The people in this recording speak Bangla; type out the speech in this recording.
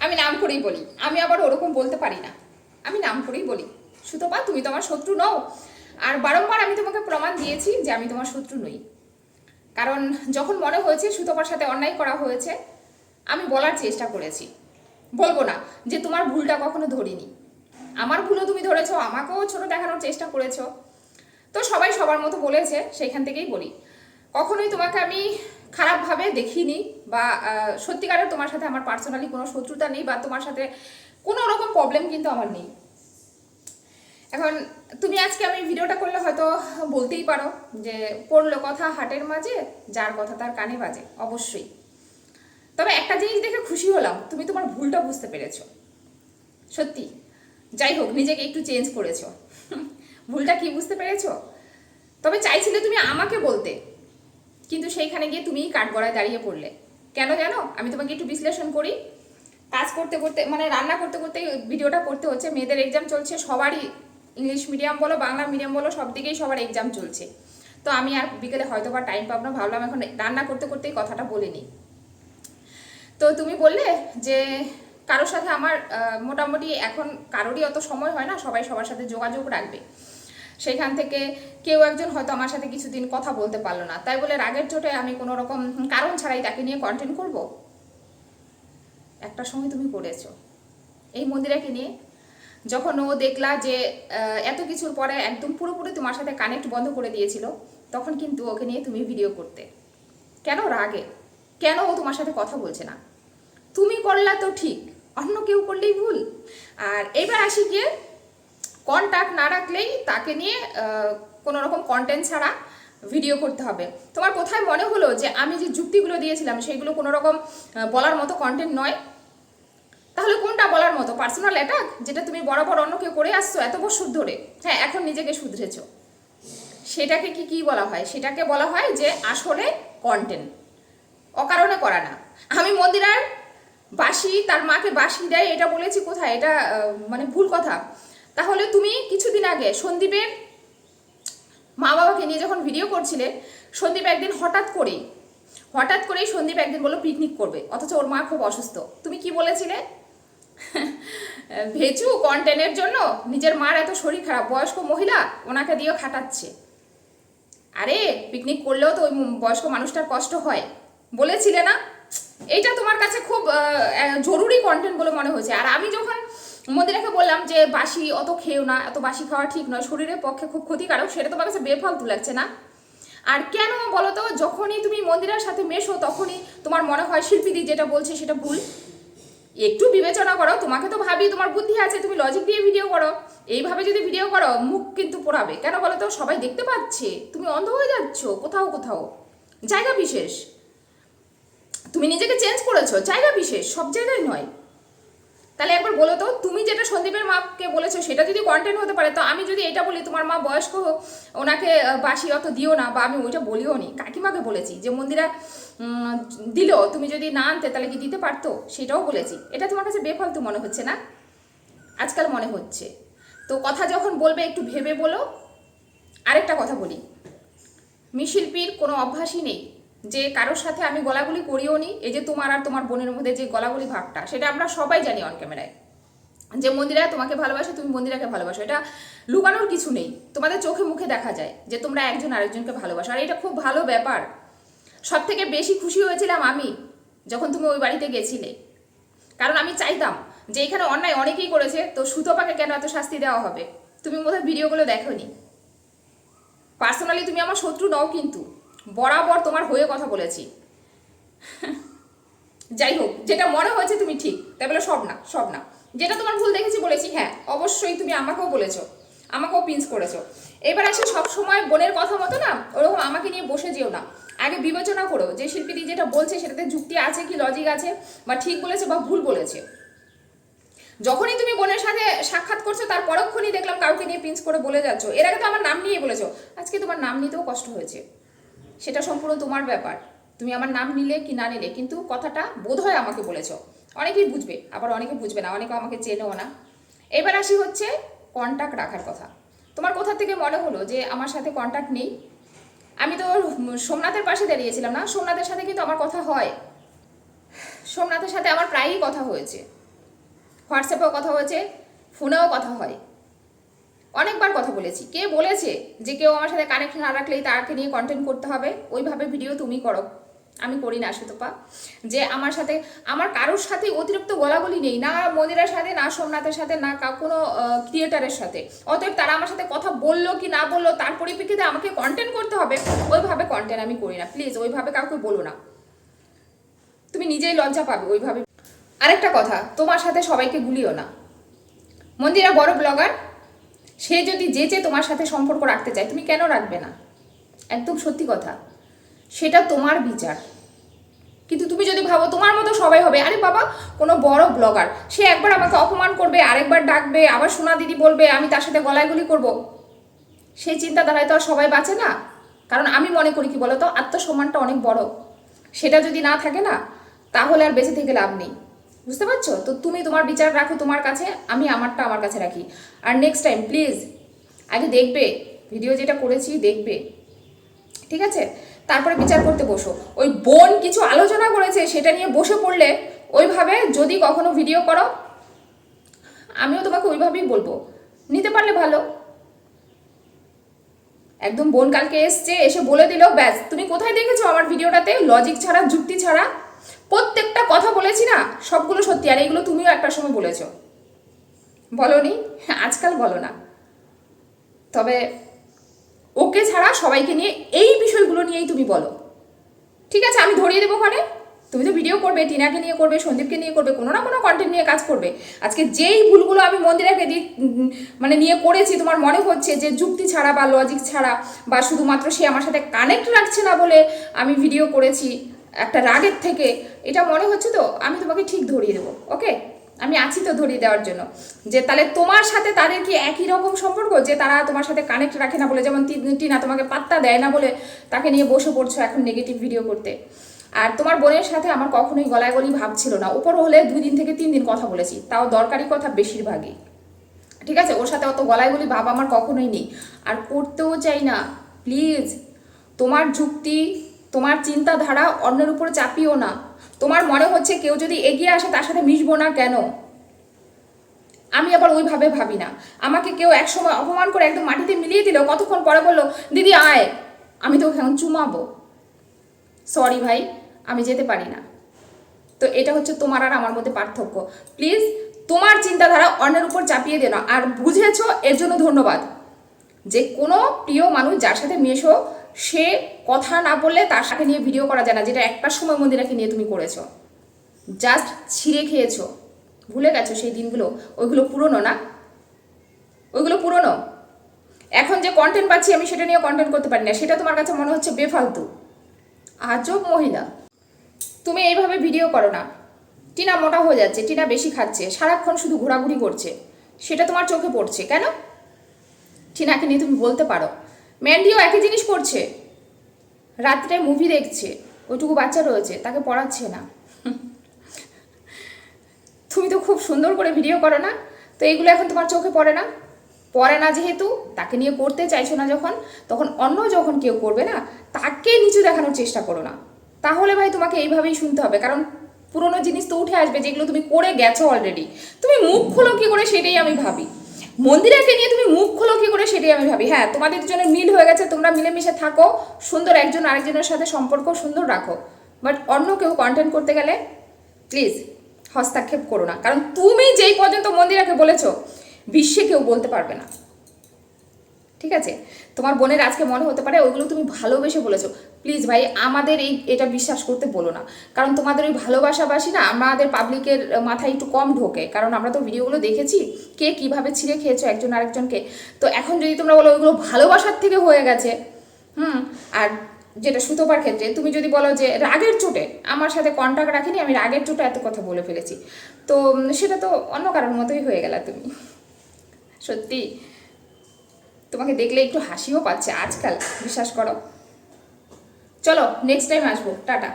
আমি নাম করেই বলি। আমি আবার ওরকম বলতে পারি না। আমি নাম করেই বলি। সুতপা, তুমি তো আমার শত্রু নও। আর বারংবার আমি তোমাকে প্রমাণ দিয়েছি যে আমি তোমার শত্রু নই। কারণ যখন মনে হয়েছে সুতপার সাথে অন্যায় করা হয়েছে, আমি বলার চেষ্টা করেছি। বলব না যে তোমার ভুলটা কখনো ধরিনি। আমার ভুলও তুমি ধরেছো, আমাকেও ছোট দেখানোর চেষ্টা করেছ। তো সবাই সবার মতো বলেছে, সেইখান থেকেই বলি। কখনোই তোমাকে আমি খারাপভাবে দেখিনি বা সত্যিকারের তোমার সাথে আমার পার্সোনালি কোনো শত্রুতা নেই বা তোমার সাথে কোনো রকম প্রবলেম কিন্তু আমার নেই। এখন তুমি আজকে আমি ভিডিওটা করলে হয়তো বলতেই পারো যে, পড়ল কথা হাটের মাঝে, যার কথা তার কানে বাজে, অবশ্যই। তবে একটা জিনিস দেখে খুশি হলাম, তুমি তোমার ভুলটা বুঝতে পেরেছ। সত্যি, যাই হোক, নিজেকে একটু চেঞ্জ করেছ। ভুলটা কি বুঝতে পেরেছ? তবে চাইছিলে তুমি আমাকে বলতে সেইখানে গিয়ে তুমিই কাঠগড়ায় দাঁড়িয়ে পড়লে। কেন জানো? আমি তোমাকে একটু বিশ্লেষণ করি। কাজ করতে করতে মানে রান্না করতে করতে ভিডিওটা করতে হচ্ছে, মেয়েদের এক্সাম চলছে, সবারই ইংলিশ মিডিয়াম বলো, বাংলা মিডিয়াম বলো, সব দিকেই সবার এক্সাম চলছে। তো আমি আর বিকেলে হয়তো বা টাইম পাবো না, ভাবলাম এখন রান্না করতে করতেই কথাটা বলে নিই। তো তুমি বললে যে কারোর সাথে আমার মোটামুটি এখন কারোরই অত সময় হয় না, সবাই সবার সাথে যোগাযোগ রাখবে। সেখান থেকে কেউ একজন হয়তো আমার সাথে কিছুদিন কথা বলতে পারল না। তাই বলে রাগের চোটে আমি কোনো রকম কারণ ছাড়াই তাকে নিয়ে কন্টেন্ট করব? একটা সময় তুমি করেছ। এই মন্দিরাকে নিয়ে যখন ও দেখলা যে এত কিছুর পরে একদম পুরোপুরি তোমার সাথে কানেক্ট বন্ধ করে দিয়েছিল, তখন কিন্তু ওকে নিয়ে তুমি ভিডিও করতে। কেন রাগে? কেন ও তোমার সাথে কথা বলছে না? তুমি করলা তো ঠিক, অন্য কেউ করলেই ভুল। আর এবার আসি গিয়ে কন্ট্যাক্ট না রাখলেই তাকে নিয়ে কোনো রকম কন্টেন্ট ছাড়া ভিডিও করতে হবে। তোমার কোথায় মনে হলো যে আমি যে যুক্তিগুলো দিয়েছিলাম সেইগুলো কোনো রকম বলার মতো কন্টেন্ট নয়? তাহলে কোনটা বলার মতো? পার্সোনাল অ্যাটাক যেটা তুমি বরাবর অন্য কেউ করে আসছো এত বছর ধরে। হ্যাঁ এখন নিজেকে শুধরেছো। সেটাকে কি কি বলা হয়? সেটাকে বলা হয় যে আসলে কন্টেন্ট অকারণে করা না। আমি মন্দিরার বাসি, তার মাকে বাসি দেয়, এটা বলেছি কোথায়? এটা মানে ভুল কথা। তাহলে তুমি কিছুদিন আগে সন্দীপের মা বাবাকে নিয়ে যখন ভিডিও করছিলে, সন্দীপ একদিন হঠাৎ করেই হঠাৎ করেই সন্দীপ একদিন বলল পিকনিক করবে। অথচ ওর মা খুব অসুস্থ। তুমি কি বলেছিলে? ভেচু কন্টেন্টের জন্য নিজের মার এত শরীর খারাপ, বয়স্ক মহিলা ওনাকে দিয়েও খাটাচ্ছে। আরে পিকনিক করলেও তো ওই বয়স্ক মানুষটার কষ্ট হয়। বলেছিলে না? এইটা তোমার কাছে খুব জরুরি কন্টেন্ট বলে মনে হয়েছে। আর আমি যখন মন্দিরাকে বললাম যে বাসি অত খেও না, এত বাসি খাওয়া ঠিক নয়, শরীরের পক্ষে খুব ক্ষতিকারক, সেটা তোমার কাছে বেফালতু লাগছে না। আর কেন বলো তো, যখনই তুমি মন্দিরের সাথে মেশো, তখনই তোমার মনে হয় শিল্পীদি যেটা বলছে সেটা ভুল। একটু বিবেচনা করো, তোমাকে তো ভাবি, তোমার বুদ্ধি আছে, তুমি লজিক দিয়ে ভিডিও করো। এইভাবে যদি ভিডিও করো, মুখ কিন্তু পোড়াবে। কেন বলো তো, সবাই দেখতে পাচ্ছে, তুমি অন্ধ হয়ে যাচ্ছ, কোথাও কোথাও। জায়গা বিশেষ। তুমি নিজেকে চেঞ্জ করেছ, জায়গা বিশেষ, সব জায়গায় নয়। তাহলে একবার বলো তো তুমি যেটা সন্দীপের মাকে বলেছ সেটা যদি কন্টেন্ট হতে পারে তো আমি যদি এটা বলি তোমার মা বয়স্ক হোক, ওনাকে বাসি অত দিও না বা আমি ওইটা বলিও নি। কাকিমাকে বলেছি যে মন্দিরা দিল তুমি যদি না আনতে তাহলে কি দিতে পারতো? সেটাও বলেছি। এটা তোমার কাছে বেফালতু মনে হচ্ছে না? আজকাল মনে হচ্ছে। তো কথা যখন বলবে একটু ভেবে বলো। আরেকটা কথা বলি। মিশিল্পির কোনো অভ্যাসই নেই। যে কারোর সাথে আমি গলাগুলি করিও নি, এই যে তোমার আর তোমার বোনের মধ্যে যে গলাগুলি ভাবটা, সেটা আমরা সবাই জানি অন ক্যামেরায় যে। মন্দিরা তোমাকে ভালোবাসে, তুমি মন্দিরাকে ভালোবাসো। এটা লুকানোর কিছু নেই, তোমাদের চোখে মুখে দেখা যায় যে তোমরা একজন আরেকজনকে ভালোবাসো। আর এটা খুব ভালো ব্যাপার। সব থেকে বেশি খুশি হয়েছিলাম আমি যখন তুমি ওই বাড়িতে গেছিলে। কারণ আমি চাইতাম যে এখানে অন্যায় অনেকেই করেছে, তো সুতপাকে কেন এত শাস্তি দেওয়া হবে? তুমি বোধহয় ভিডিওগুলো দেখোনি। পার্সোনালি তুমি আমার শত্রু নও কিন্তু। বরাবর তোমার হয়ে কথা বলেছি। যাই হোক, যেটা মনে হয়েছে তুমি ঠিক, তাই বলে সব না সব না। যেটা তোমার ভুল দেখেছি বলেছি হ্যাঁ অবশ্যই তুমি আমাকেও বলেছ, আমাকেও পিঞ্চ করেছ। এবার আসে সব সময় বোনের কথা মতো না, ওরকম আমাকে নিয়ে বসে যেও না। আগে বিবেচনা করো, যে শিল্পীটি যেটা বলছে সেটাতে যুক্তি আছে কি লজিক আছে, বা ঠিক বলেছে বা ভুল বলেছে। যখনই তুমি বোনের সাথে সাক্ষাৎ করছ, তার পরক্ষণই দেখলাম কাউকে নিয়ে পিঞ্চ করে বলে যাচ্ছ। এর আগে তো আমার নাম নিয়ে বলেছ। আজকে তোমার নাম নিতেও কষ্ট হয়েছে। সেটা সম্পূর্ণ তোমার ব্যাপার। তুমি আমার নাম নিলে কি না নিলে, কিন্তু কথাটা বোধ হয় আমাকে বলেছ। অনেকেই বুঝবে, আবার অনেকে বুঝবে না অনেকে আমাকে চেনেও না। এবার আসি হচ্ছে কন্ট্যাক্ট রাখার কথা। তোমার কোথা থেকে মনে হলো যে আমার সাথে কন্ট্যাক্ট নেই? আমি তো সোমনাথের পাশে দাঁড়িয়েছিলাম না, সোমনাথের সাথে কিন্তু আমার কথা হয়? সোমনাথের সাথে আমার প্রায়ই কথা হয়েছে। হোয়াটসঅ্যাপেও কথা হয়েছে, ফোনেও কথা হয়। অনেকবার কথা বলেছি। কে বলেছে যে কেউ আমার সাথে কানেক্ট না রাখলেই তাকে নিয়ে কন্টেন্ট করতে হবে? ওইভাবে ভিডিও তুমি করো। আমি করি না, সুতপা। যে আমার সাথে, আমার কারোর সাথে অতিরিক্ত গলাগলি নেই, না মন্দিরের সাথে, না সোমনাথের সাথে, না কোনো ক্রিয়েটারের সাথে। অতএব তারা আমার সাথে কথা বলল কি না বলল, তার পরিপ্রেক্ষিতে আমাকে কন্টেন্ট করতে হবে, ওইভাবে কন্টেন্ট আমি করি না। প্লিজ ওইভাবে কাউকে বলো না। তুমি নিজেই লজ্জা পাবে ওইভাবে। আরেকটা কথা, তোমার সাথে সবাইকে গুলিও না। মন্দিরা বড় ব্লগার সে যদি যে যে তোমার সাথে সম্পর্ক রাখতে চায়, তুমি কেন রাখবে না? একদম সত্যি কথা। সেটা তোমার বিচার। কিন্তু তুমি যদি ভাবো তোমার মতো সবাই হবে, আরে বাবা, কোনো বড় ব্লগার, সে একবার আমাকে অপমান করবে, আরেকবার ডাকবে, আবার সোনা দিদি বলবে, আমি তার সাথে গলায়গুলি করব। সেই চিন্তাধারায় তো আর সবাই বাঁচে না। কারণ আমি মনে করি কি বলতো, আত্মসম্মানটা অনেক বড়। সেটা যদি না থাকে না, তাহলে আর বেঁচে থেকে লাভ নেই। বুঝতে পারছ? তো তুমি তোমার বিচার রাখো তোমার কাছে, আমি আমারটা আমার কাছে রাখি। আর নেক্সট টাইম প্লিজ আগে দেখবে ভিডিও যেটা করেছি দেখবে। ঠিক আছে? তারপরে বিচার করতে বসো। ওই বোন কিছু আলোচনা করেছে, সেটা নিয়ে বসে পড়লে ওইভাবে যদি কখনো ভিডিও করো, আমিও তোমাকে ওইভাবেই বলব। নিতে পারলে ভালো। একদম বোন কালকে এসছে, এসে বলে দিল, ব্যাস। তুমি কোথায় দেখেছ আমার ভিডিওটাতে লজিক ছাড়া, যুক্তি ছাড়া? প্রত্যেকটা কথা বলেছি না সবগুলো সত্যি আর এইগুলো তুমিও একটা সময় বলেছ। বলনি? আজকাল বলো না। তবে ওকে ছাড়া সবাইকে নিয়ে এই বিষয়গুলো নিয়েই তুমি বলো। ঠিক আছে আমি ধরিয়ে দেবো ওখানে। তুমি তো ভিডিও করবে টিনাকে নিয়ে করবে সন্দীপকে নিয়ে করবে কোনো না কোনো কন্টেন্ট নিয়ে কাজ করবে। আজকে যেই ভুলগুলো আমি মন্দিরাকে দি উম, মানে নিয়ে করেছি তোমার মনে হচ্ছে যে যুক্তি ছাড়া বা লজিক ছাড়া বা শুধুমাত্র সে আমার সাথে কানেক্ট রাখছে না বলে আমি ভিডিও করেছি একটা রাগের থেকে, এটা মনে হচ্ছে তো, আমি তোমাকে ঠিক ধরিয়ে দেবো ওকে আমি আছি তো ধরিয়ে দেওয়ার জন্য। যে তাহলে তোমার সাথে তাদের কি একই রকম সম্পর্ক? যে তারা তোমার সাথে কানেক্ট রাখে না বলে, যেমন টিনা তোমাকে পাত্তা দেয় না বলে তাকে নিয়ে বসে পড়ছো এখন নেগেটিভ ভিডিও করতে। আর তোমার বোনের সাথে আমার কখনোই গলায় গলি ভাব ছিল না। উপর হলে দুই দিন থেকে তিন দিন কথা বলেছি। তাও দরকারি কথা বেশিরভাগই। ঠিক আছে? ওর সাথে অত গলায় গলি ভাব আমার কখনোই নেই। আর করতেও চাই না। প্লিজ, তোমার যুক্তি তোমার চিন্তাধারা অন্যের উপর চাপিও না। তোমার মনে হচ্ছে কেউ যদি এগিয়ে আসে তার সাথে মিশবো না কেন? আমি আবার ওইভাবে ভাবি না। আমাকে কেউ একসময় অপমান করে একদম মাটিতে মিলিয়ে দিল, কতক্ষণ পরে বলল, দিদি, আয়। আমি তো এখন চুমাবো। সরি ভাই, আমি যেতে পারি না। তো এটা হচ্ছে তোমার আর আমার মধ্যে পার্থক্য। প্লিজ তোমার চিন্তাধারা অন্যের উপর চাপিয়ে দিও না। আর বুঝেছ, এর জন্য ধন্যবাদ। যে কোনো প্রিয় মানুষ যার সাথে মেশো সে কথা না বললে তার সাথে নিয়ে ভিডিও করা যায় না, যেটা একটা সময় মন্দিরাকে নিয়ে তুমি করেছ। জাস্ট ছিঁড়ে খেয়েছো। ভুলে গেছো সেই দিনগুলো। ওইগুলো পুরনো না? ওইগুলো পুরনো? এখন যে কন্টেন্ট পাচ্ছি আমি সেটা নিয়ে কন্টেন্ট করতে পারি না। সেটা তোমার কাছে মনে হচ্ছে বেফালতু। আজব মহিলা। তুমি এইভাবে ভিডিও করো না। টিনা মোটা হয়ে যাচ্ছে, টিনা বেশি খাচ্ছে, সারাক্ষণ শুধু ঘোরাঘুরি করছে। সেটা তোমার চোখে পড়ছে, কেন? টিনাকে নিয়ে তুমি বলতে পারো। ম্যান্ডিও একই জিনিস করছে রাত্রে মুভি দেখছে, ওইটুকু বাচ্চা রয়েছে, তাকে পড়াচ্ছে না। তুমি তো খুব সুন্দর করে ভিডিও করো না, তো এগুলো এখন তোমার চোখে পড়ে না? পড়ে না যেহেতু, তাকে নিয়ে করতে চাইছো না যখন, তখন অন্য যখন কেউ করবে না, তাকে নিচু দেখানোর চেষ্টা করো না। তাহলে ভাই তোমাকে এইভাবেই শুনতে হবে, কারণ পুরোনো জিনিস তো উঠে আসবে, যেগুলো তুমি করে গেছো অলরেডি তুমি মুখ খোলো কি করে সেটাই আমি ভাবি। মন্দিরাকে নিয়ে তুমি মুখ খোলো কি করে সেটাই আমি ভাবি। হ্যাঁ তোমাদের দুজনের মিল হয়ে গেছে, তোমরা মিলেমিশে থাকো, সুন্দর একজন আরেকজনের সাথে সম্পর্ক সুন্দর রাখো। বাট অন্য কেউ কন্টেন্ট করতে গেলে প্লিজ হস্তক্ষেপ করো না। কারণ তুমি যেই পর্যন্ত মন্দিরাকে বলেছ, বিশ্বে কেউ বলতে পারবে না। ঠিক আছে? তোমার বোনের আজকে মনে হতে পারে ওইগুলো তুমি ভালোবেসে বলেছ। প্লিজ ভাই, আমাদের এই, এটা বিশ্বাস করতে বলো না। কারণ তোমাদের ওই ভালোবাসাবাসি না আমাদের পাবলিকের মাথায় একটু কম ঢোকে। কারণ আমরা তো ভিডিওগুলো দেখেছি, কে কীভাবে ছিঁড়ে খেয়েছো একজন আরেকজনকে। তো এখন যদি তোমরা বলো ওইগুলো ভালোবাসার থেকে হয়ে গেছে, হুম? আর যেটা সুতোপার ক্ষেত্রে, তুমি যদি বলো যে রাগের চোটে, আমার সাথে কন্ট্যাক্ট রাখিনি, আমি রাগের চোটে এত কথা বলে ফেলেছি। তো সেটা তো অন্য কারোর মতোই হয়ে গেলা তুমি। সত্যি? তোমাকে দেখলে একটু হাসিও পাচ্ছে আজকাল বিশ্বাস করো। চলো নেক্সট টাইম আসব টাটা।